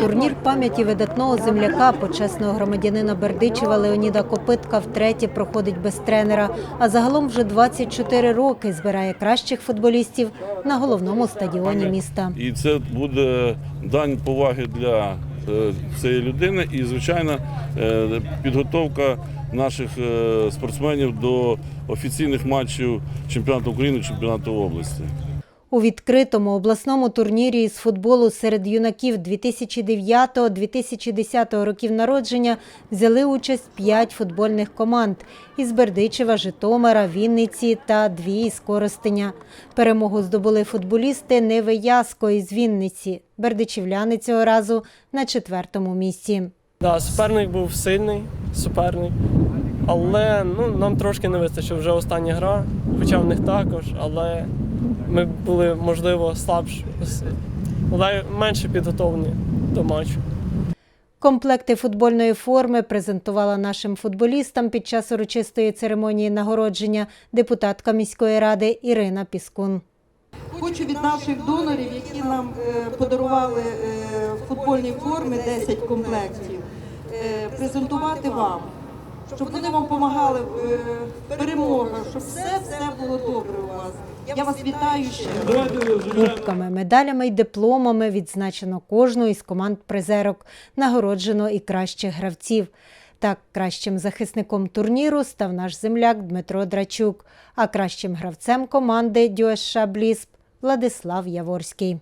Турнір пам'яті видатного земляка, почесного громадянина Бердичева Леоніда Копитка втретє проходить без тренера. А загалом вже 24 роки збирає кращих футболістів на головному стадіоні міста. І це буде дань поваги для цієї людини і, звичайно, е, підготовка наших е, спортсменів до офіційних матчів чемпіонату України, чемпіонату області. У відкритому обласному турнірі із футболу серед юнаків 2009-2010 років народження взяли участь п'ять футбольних команд із Бердичева, Житомира, Вінниці та дві із Коростеня. Перемогу здобули футболісти Неви Яско із Вінниці. Бердичівляни цього разу на четвертому місці. Да, суперник був сильний, суперник. Але ну, нам трошки не вистачило вже остання гра, хоча в них також, але ми були, можливо, слабші, але менше підготовлені до матчу. Комплекти футбольної форми презентувала нашим футболістам під час урочистої церемонії нагородження депутатка міської ради Ірина Піскун. Хочу від наших донорів, які нам е, подарували е, футбольні форми 10 комплектів, е, презентувати вам, щоб вони вам допомагали в е, перемогах, щоб все все було добре у вас. Я вас вітаю ще. Кубками, медалями й дипломами відзначено кожну із команд призерок. Нагороджено і кращих гравців. Так, кращим захисником турніру став наш земляк Дмитро Драчук, а кращим гравцем команди ДЮСШ Блісп Владислав Яворський.